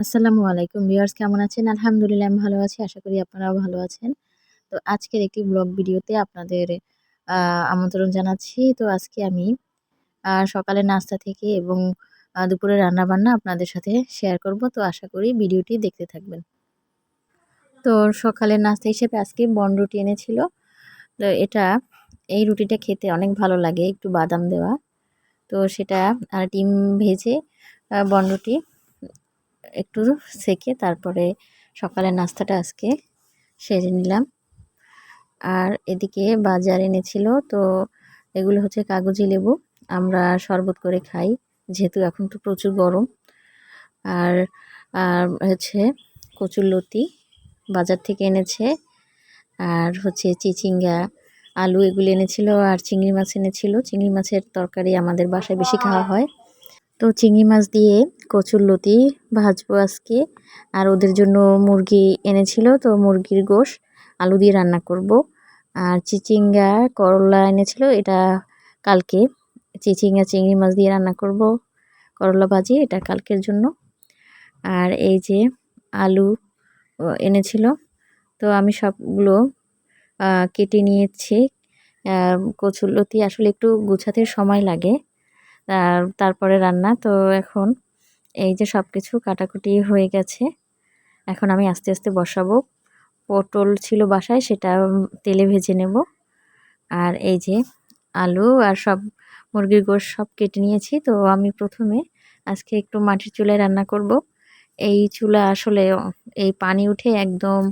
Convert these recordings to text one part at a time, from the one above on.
আসসালামু আলাইকুম ভিউয়ার্স, কেমন আছেন? আলহামদুলিল্লাহ, আমি ভালো আছি। আশা করি আপনারাও ভালো আছেন। তো আজকের একটি ব্লগ ভিডিওতে আপনাদের আমন্ত্রণ জানাচ্ছি। তো আজকে আমি, আ, সকালের নাস্তা থেকে এবং দুপুরে রান্নাবান্না আপনাদের সাথে শেয়ার করব। তো আশা করি ভিডিওটি দেখতে থাকবেন। তো সকালের নাস্তা হিসেবে আজকে বন রুটি এনেছিল। তো এটা, এই রুটিটা খেতে অনেক ভালো লাগে, একটু বাদাম দেওয়া। তো সেটা আর ডিম ভেজে বন বনরুটি একটু সেকে তারপরে সকালের নাস্তাটা আজকে সেরে নিলাম। আর এদিকে বাজার এনেছিল, তো এগুলো হচ্ছে কাগজি লেবু, আমরা শরবত করে খাই, যেহেতু এখন তো প্রচুর গরম। আর আর হচ্ছে কচুর লতি বাজার থেকে এনেছে, আর হচ্ছে চিচিঙ্গা, আলু এগুলো এনেছিল, আর চিংড়ি মাছ এনেছিল। চিংড়ি মাছের তরকারি আমাদের বাসায় বেশি খাওয়া হয়। তো চিংড়ি মাছ দিয়ে কচুর লতি ভাজবো আজকে। আর ওদের জন্য মুরগি এনেছিল, তো মুরগির গোশ আলু দিয়ে রান্না করব। আর চিচিঙ্গা, করলা এনেছিল, এটা কালকে। চিচিঙ্গা, চিংড়ি মাছ দিয়ে রান্না করব। করলা ভাজি, এটা কালকের জন্য। আর এই যে আলু এনেছিল, তো আমি সবগুলো কেটে নিয়েছি। কচুরলতি আসলে একটু গুছাতে সময় লাগে। তারপরে রান্না। তো এখন এই যে সব কিছু কাটাকুটি হয়ে গেছে, এখন আমি আস্তে আস্তে বসাবো। পটল ছিল বাসায়, সেটা তেলে ভেজে নেব। আর এই যে আলু আর সব মুরগির গোশ সব কেটে নিয়েছি। তো আমি প্রথমে আজকে একটু মাটির চুলায় রান্না করব। এই চুলা আসলে এই পানি উঠে একদম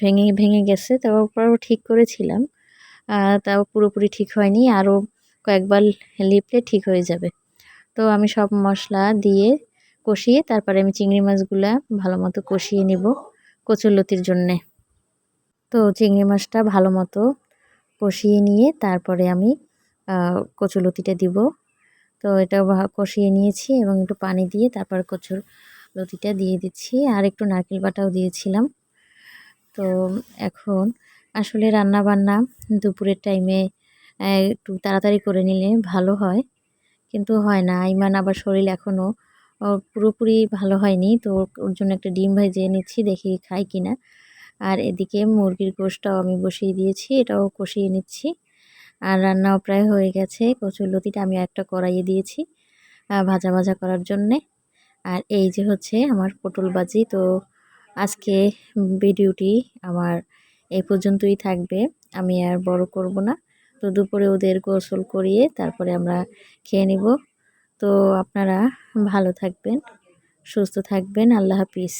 ভেঙে ভেঙে গেছে। তারপরও ঠিক করেছিলাম। তাও পুরোপুরি ঠিক হয়নি। আরও কয়েকবার লিপলে ঠিক হয়ে যাবে। তো আমি সব মশলা দিয়ে কষিয়ে তারপরে আমি চিংড়ি মাছগুলা ভালো মতো কষিয়ে নিব কচুরলতির জন্যে। তো চিংড়ি মাছটা ভালো মতো কষিয়ে নিয়ে তারপরে আমি কচুরলতিটা দিব। তো এটা কষিয়ে নিয়েছি এবং একটু পানি দিয়ে তারপর কচুর লতিটা দিয়ে দিচ্ছি। আর একটু নারকেল বাটাও দিয়েছিলাম। তো এখন আসলে রান্না বান্না দুপুরের টাইমে একটু তাড়াতাড়ি করে নিলে ভালো হয়। কিন্তু হয় না আইমান আবার শরীর এখনও পুরোপুরি ভালো হয়নি। তো ওর জন্য একটা ডিম ভেজে নিচ্ছি, দেখি খাই কি না আর এদিকে মুরগির গোশটাও আমি বসিয়ে দিয়েছি, এটাও কষিয়ে নিচ্ছি। আর রান্নাও প্রায় হয়ে গেছে, কচুর লতিটা আমি একটা কড়াইয়ে দিয়েছি ভাজা ভাজা করার জন্যে। আর এই যে হচ্ছে আমার পটল বাজি তো আজকে ভিডিওটি আমার এই পর্যন্তই থাকবে। আমি আর বড় করব না। তো দুপুরে ওদের গোসল করিয়ে তারপরে আমরা খেয়ে নিব। তো আপনারা ভালো থাকবেন, সুস্থ থাকবেন, আল্লাহ হাফিজ।